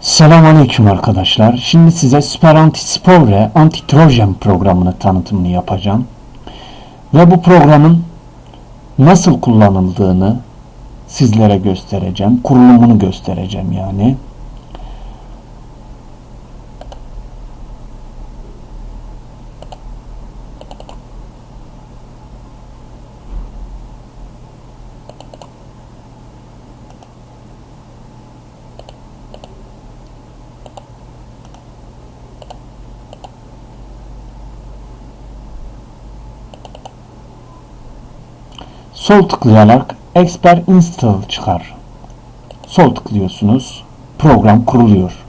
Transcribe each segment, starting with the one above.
Selamünaleyküm arkadaşlar. Şimdi size Super Antispor ve Antitrojen programını tanıtımını yapacağım. Ve bu programın nasıl kullanıldığını sizlere göstereceğim. Kurulumunu göstereceğim yani. Sol tıklayarak Expert Install çıkar. Sol tıklıyorsunuz. Program kuruluyor.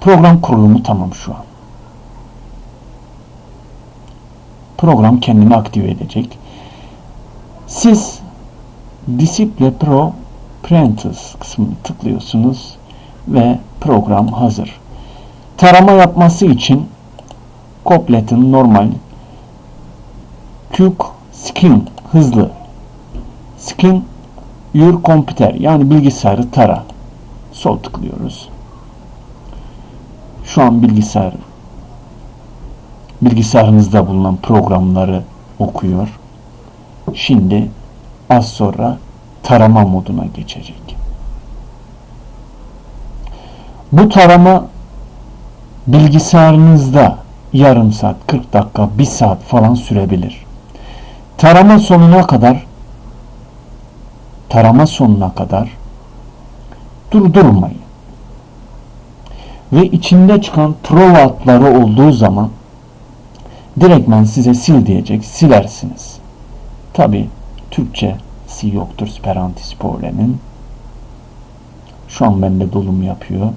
Program kurulumu tamam şu an. Program kendini aktive edecek. Siz Display Pro Apprentice kısmını tıklıyorsunuz ve program hazır. Tarama yapması için Koplet'in normal Quick Skin hızlı Skin Your Computer yani bilgisayarı tara. Sol tıklıyoruz. Şu an bilgisayar bilgisayarınızda bulunan programları okuyor. Şimdi az sonra tarama moduna geçecek. Bu tarama bilgisayarınızda yarım saat, 40 dakika, 1 saat falan sürebilir. Tarama sonuna kadar tarama sonuna kadar durdurmayın. Ve içinde çıkan trova adları olduğu zaman direktmen size sil diyecek, silersiniz. Tabi Türkçesi yoktur Sperantis Pole'nin. Şu an bende dolum yapıyor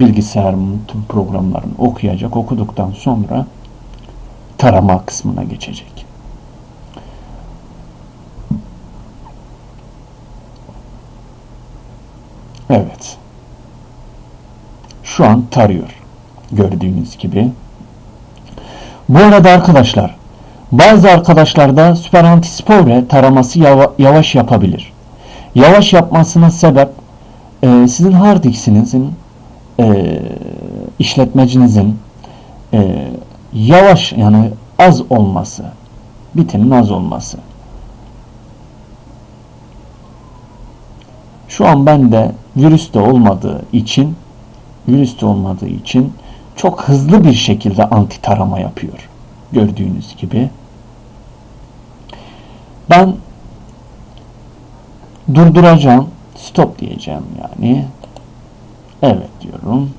bilgisayarımın tüm programlarını okuyacak. Okuduktan sonra tarama kısmına geçecek. Evet. Şu an tarıyor. Gördüğünüz gibi. Bu arada arkadaşlar bazı arkadaşlarda Super Antispore taraması yava, yavaş yapabilir. Yavaş yapmasına sebep e, sizin hard disk'inizin e, işletmecinizin e, yavaş yani az olması, bitinin az olması. Şu an bende virüs de olmadığı için virüs de olmadığı için çok hızlı bir şekilde anti tarama yapıyor. Gördüğünüz gibi. Ben durduracağım. Stop diyeceğim yani. Evet diyorum.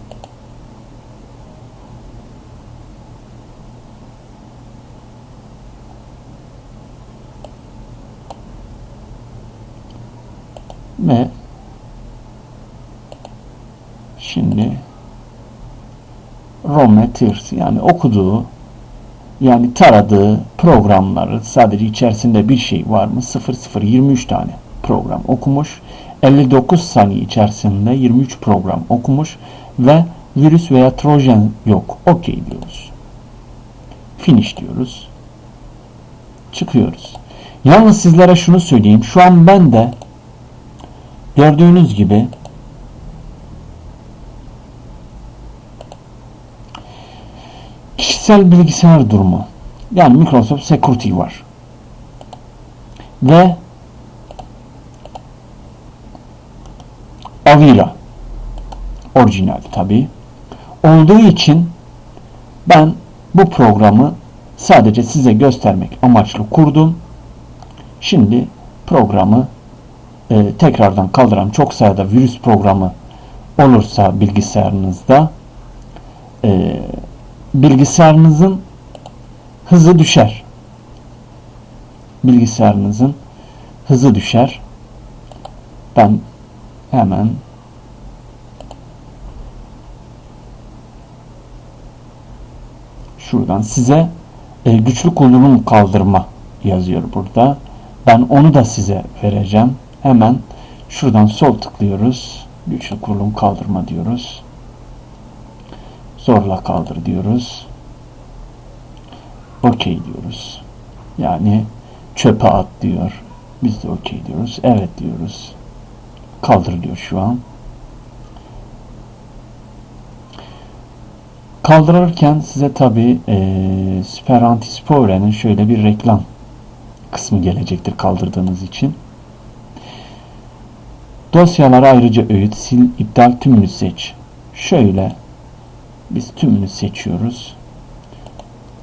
Ve şimdi Rometers yani okuduğu yani taradığı programları sadece içerisinde bir şey var mı? 0023 tane program okumuş. 59 saniye içerisinde 23 program okumuş ve virüs veya trojan yok. Okey diyoruz. Finish diyoruz. Çıkıyoruz. Yalnız sizlere şunu söyleyeyim. Şu an ben de gördüğünüz gibi kişisel bilgisayar durumu yani Microsoft Security var. Ve Avira orijinal tabi olduğu için ben bu programı sadece size göstermek amaçlı kurdum. Şimdi programı e, tekrardan kaldıran çok sayıda virüs programı olursa bilgisayarınızda e, bilgisayarınızın hızı düşer. Bilgisayarınızın hızı düşer. Ben hemen şuradan size e, güçlü kullanım kaldırma yazıyor burada. Ben onu da size vereceğim. Hemen şuradan sol tıklıyoruz. Güçlü kurulum kaldırma diyoruz. Zorla kaldır diyoruz. Okey diyoruz. Yani çöpe at diyor. Biz de okey diyoruz. Evet diyoruz. Kaldırılıyor şu an. Kaldırırken size tabi e, Super Antispore'nin şöyle bir reklam kısmı gelecektir kaldırdığınız için. Dosyalara ayrıca öğüt, sil, iptal tümünü seç. Şöyle biz tümünü seçiyoruz.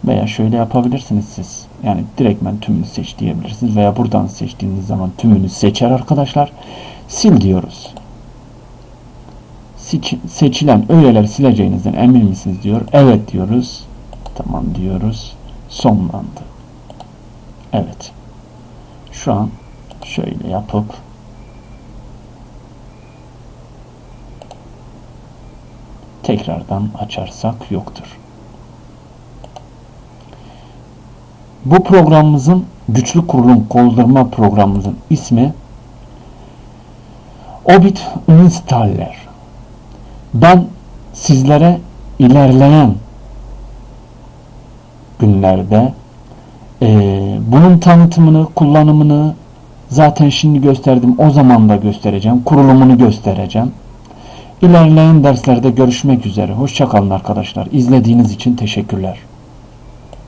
Veya şöyle yapabilirsiniz siz. Yani direktmen tümünü seç diyebilirsiniz. Veya buradan seçtiğiniz zaman tümünü seçer arkadaşlar. Sil diyoruz. Seç, seçilen öğeleri sileceğinizden emin misiniz diyor. Evet diyoruz. Tamam diyoruz. Sonlandı. Evet. Şu an şöyle yapıp tekrardan açarsak yoktur. Bu programımızın güçlü kurulum koldurma programımızın ismi Obit Installer. Ben sizlere ilerleyen günlerde e, bunun tanıtımını, kullanımını zaten şimdi gösterdim. O zaman da göstereceğim. Kurulumunu göstereceğim. İlerleyen derslerde görüşmek üzere. Hoşçakalın arkadaşlar. İzlediğiniz için teşekkürler.